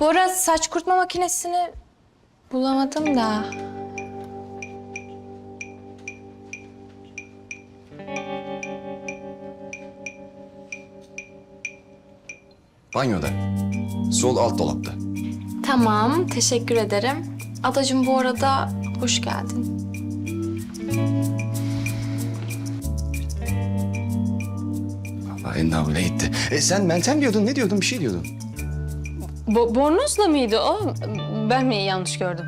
Bora saç kurutma makinesini bulamadım da. Banyoda. Sol alt dolapta. Tamam, teşekkür ederim. Adacığım bu arada hoş geldin. Allah en bile gitti. E sen Meltem diyordun, ne diyordun? Bir şey diyordun. Bo bornozla mıydı o? Ben mi yanlış gördüm?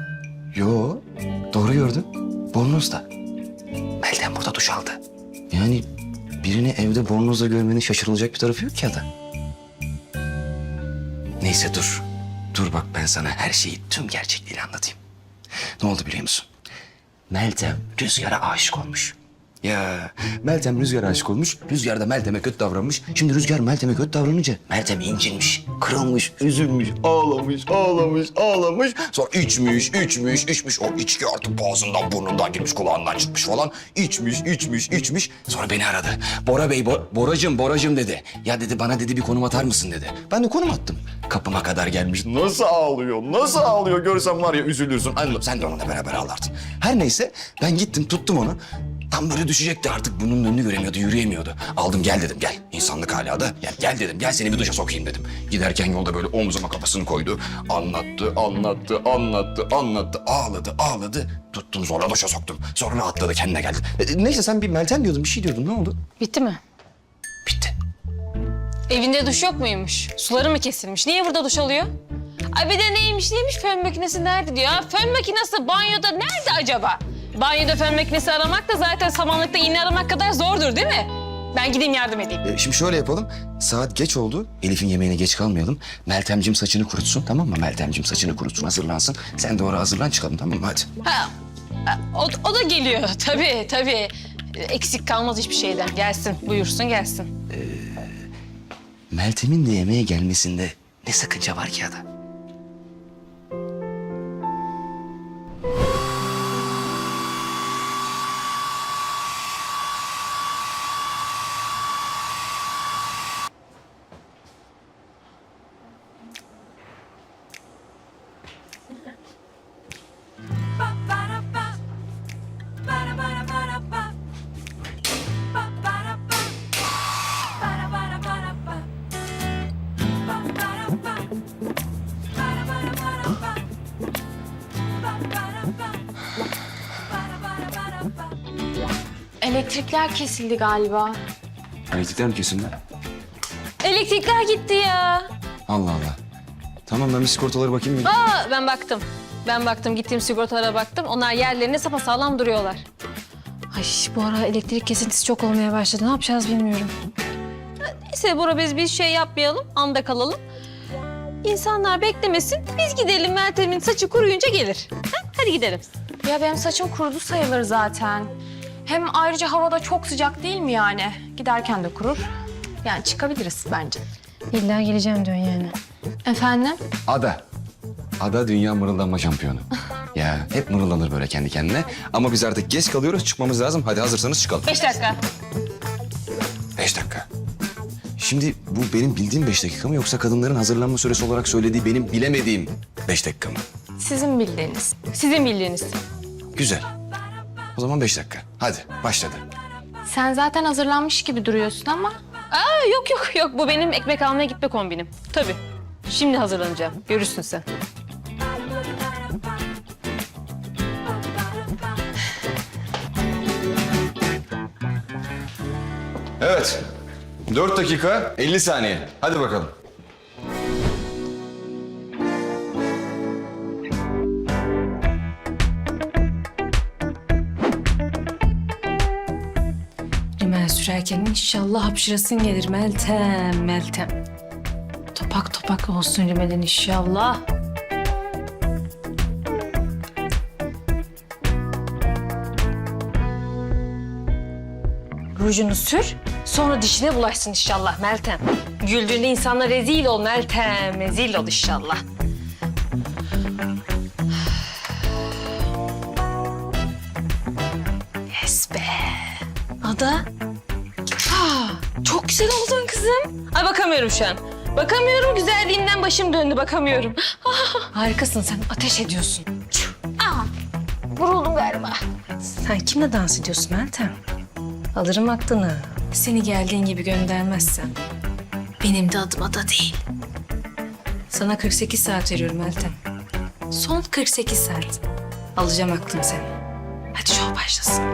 Yo, doğru gördün. Bornozda. Meltem burada duş aldı. Yani birini evde bornozla görmenin şaşırılacak bir tarafı yok ki ada. Neyse dur. Dur bak ben sana her şeyi tüm gerçekliğiyle anlatayım. Ne oldu biliyor musun? Meltem Rüzgar'a aşık olmuş. Ya Meltem Rüzgar'a aşık olmuş. Rüzgar da Meltem'e kötü davranmış. Şimdi Rüzgar Meltem'e kötü davranınca Meltem incinmiş, kırılmış, üzülmüş, ağlamış, ağlamış, ağlamış. Sonra içmiş, içmiş, içmiş. O içki artık boğazından, burnundan girmiş, kulağından çıkmış falan. İçmiş, içmiş, içmiş. Sonra beni aradı. Bora Bey, Bo Boracım, Boracım dedi. Ya dedi bana dedi bir konum atar mısın dedi. Ben de konum attım. Kapıma kadar gelmiş. Nasıl ağlıyor, nasıl ağlıyor görsen var ya üzülürsün. Anne, sen de onunla beraber ağlardın. Her neyse ben gittim tuttum onu. Tam böyle düşecekti artık bunun önünü göremiyordu, yürüyemiyordu. Aldım gel dedim gel. İnsanlık hala da. Gel, gel dedim gel seni bir duşa sokayım dedim. Giderken yolda böyle omzuma kafasını koydu. Anlattı, anlattı, anlattı, anlattı. Ağladı, ağladı. Tuttum zorla duşa soktum. Sonra rahatladı kendine geldi. E, neyse sen bir Meltem diyordun bir şey diyordun ne oldu? Bitti mi? Bitti. Evinde duş yok muymuş? Suları mı kesilmiş? Niye burada duş alıyor? Ay bir de neymiş neymiş fön makinesi nerede diyor. Ha, fön makinesi banyoda nerede acaba? Banyoda fön makinesi aramak da zaten samanlıkta iğne aramak kadar zordur değil mi? Ben gideyim yardım edeyim. E, şimdi şöyle yapalım. Saat geç oldu. Elif'in yemeğine geç kalmayalım. Meltemcim saçını kurutsun tamam mı? Meltemcim saçını kurutsun hazırlansın. Sen de oraya hazırlan çıkalım tamam mı? Hadi. Ha, o, o da geliyor tabii tabii. Eksik kalmaz hiçbir şeyden. Gelsin buyursun gelsin. Meltem'in de yemeğe gelmesinde ne sakınca var ki ya da? Elektrikler kesildi galiba. Elektrikler mi kesildi? Elektrikler gitti ya. Allah Allah. Tamam ben bir sigortalara bakayım. Aa ben baktım. Ben baktım gittiğim sigortalara baktım. Onlar yerlerine sapasağlam duruyorlar. Ay bu ara elektrik kesintisi çok olmaya başladı. Ne yapacağız bilmiyorum. Neyse Bora biz bir şey yapmayalım. Anda kalalım. İnsanlar beklemesin. Biz gidelim Meltem'in saçı kuruyunca gelir. Ha? Hadi gidelim. Ya benim saçım kurudu sayılır zaten. Hem ayrıca havada çok sıcak değil mi yani? Giderken de kurur. Yani çıkabiliriz bence. İlla geleceğim diyorsun yani. Efendim? Ada. Ada dünya mırıldanma şampiyonu. ya hep mırıldanır böyle kendi kendine. Ama biz artık geç kalıyoruz çıkmamız lazım. Hadi hazırsanız çıkalım. Beş dakika. Beş dakika. Şimdi bu benim bildiğim beş dakika mı yoksa kadınların hazırlanma süresi olarak söylediği benim bilemediğim beş dakika mı? Sizin bildiğiniz. Sizin bildiğiniz. Güzel. O zaman beş dakika. Hadi başladı. Sen zaten hazırlanmış gibi duruyorsun ama. Aa yok yok yok bu benim ekmek almaya gitme kombinim. Tabii. Şimdi hazırlanacağım. Görürsün sen. Evet. Dört dakika 50 saniye. Hadi bakalım. Sürerken inşallah hapşırasın gelir Meltem, Meltem. Topak topak olsun Rimel'in inşallah. Rujunu sür, sonra dişine bulaşsın inşallah Meltem. Güldüğünde insanlar rezil ol Meltem, rezil ol inşallah. Yes be. Ada. Aa, güzel oldun kızım. Ay bakamıyorum şu an. Bakamıyorum güzelliğinden başım döndü bakamıyorum. Harikasın sen ateş ediyorsun. Vuruldum galiba. Sen kimle dans ediyorsun Meltem? Alırım aklını. Seni geldiğin gibi göndermezsem. Benim de adıma da değil. Sana 48 saat veriyorum Meltem. Son 48 saat. Alacağım aklını senin. Hadi şov başlasın.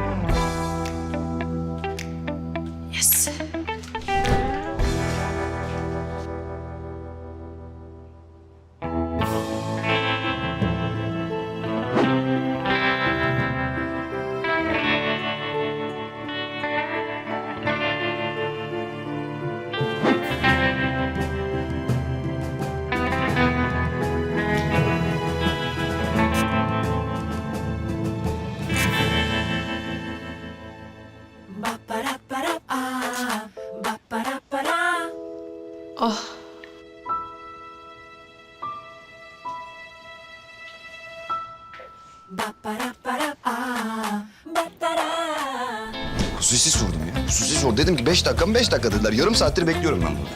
Hususi sordum ya. Hususi sor. Dedim ki beş dakika mı beş dakika dediler. Yarım saattir bekliyorum ben burada.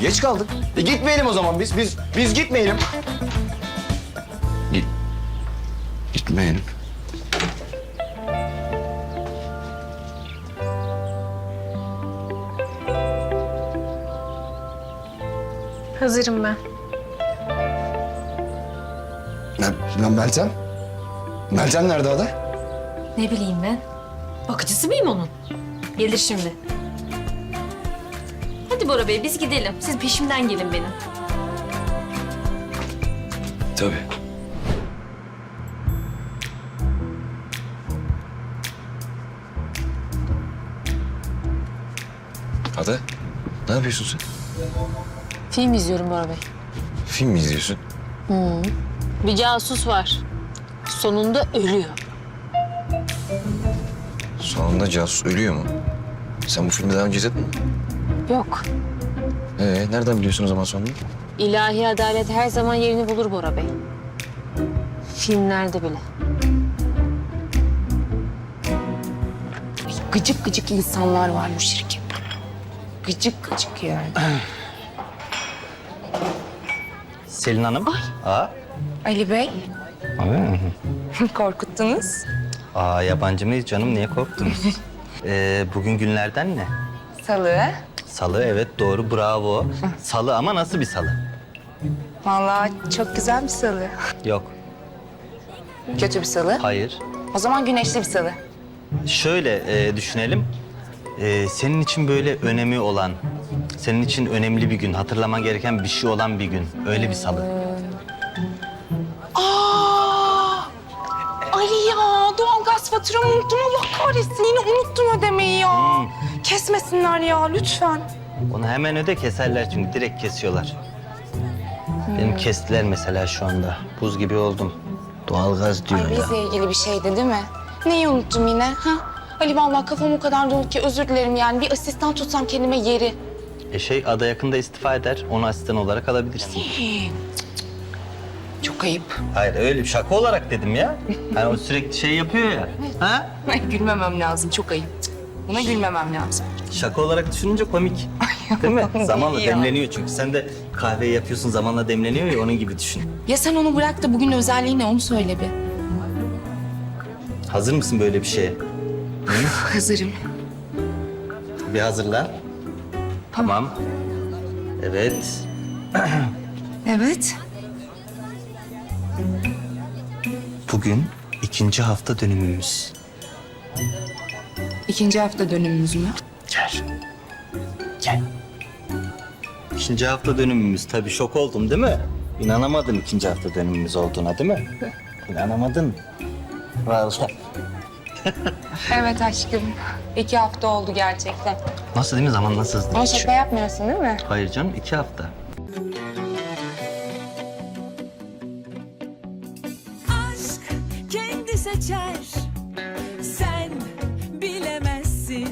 Geç kaldık. E gitmeyelim o zaman biz. Biz biz gitmeyelim. Git. Gitmeyelim. Hazırım ben. Ya, ya Meltem? Meltem nerede ada? Ne bileyim ben. Bakıcısı mıyım onun? Gelir şimdi. Hadi Bora Bey biz gidelim. Siz peşimden gelin benim. Tabii. Ada, ne yapıyorsun sen? Film izliyorum Bora Bey. Film mi izliyorsun? Bir casus var. Sonunda ölüyor. Sonunda casus ölüyor mu? Sen bu filmi daha önce izledin mi? Yok. Ee, nereden biliyorsun o zaman sonunu? İlahi adalet her zaman yerini bulur Bora Bey. Filmlerde bile. Gıcık gıcık insanlar var bu şirkette. Gıcık gıcık yani. Selin Hanım. Aa, Ali Bey, abi. korkuttunuz. Aa, yabancı mıyız canım? Niye korktunuz? ee, bugün günlerden ne? Salı. Salı evet doğru bravo. Salı ama nasıl bir salı? Vallahi çok güzel bir salı. Yok. Kötü bir salı. Hayır. O zaman güneşli bir salı. Şöyle e, düşünelim. E, senin için böyle önemi olan, senin için önemli bir gün, hatırlaman gereken bir şey olan bir gün. Öyle bir salı. Faturamı unuttum Allah kahretsin yine unuttum ödemeyi ya. Kesmesinler ya lütfen. Onu hemen öde keserler çünkü direkt kesiyorlar. Benim kestiler mesela şu anda. Buz gibi oldum. Doğalgaz diyor Ay ya. bizle ilgili bir şeydi değil mi? Neyi unuttum yine ha? Ali vallahi kafam o kadar dolu ki özür dilerim yani bir asistan tutsam kendime yeri. E şey ada yakında istifa eder. Onu asistan olarak alabilirsin. Ayıp. Hayır öyle şaka olarak dedim ya. Hani o sürekli şey yapıyor ya. Ha? Gülmemem lazım çok ayıp. Buna gülmemem lazım. Şaka olarak düşününce komik. Değil mi? Zamanla ya. demleniyor çünkü. Sen de kahveyi yapıyorsun zamanla demleniyor ya onun gibi düşün. Ya sen onu bırak da bugün özelliği ne onu söyle bir. Hazır mısın böyle bir şeye? Hazırım. Bir hazırlan. Tamam. Evet. Evet. Bugün ikinci hafta dönümümüz. İkinci hafta dönümümüz mü? Gel. Gel. İkinci hafta dönümümüz. Tabii şok oldum değil mi? İnanamadın ikinci hafta dönümümüz olduğuna değil mi? İnanamadın. Vallahi. Evet aşkım. İki hafta oldu gerçekten. Nasıl değil mi? Zaman nasıl hızlı Ama geçiyor? şaka yapmıyorsun değil mi? Hayır canım iki hafta.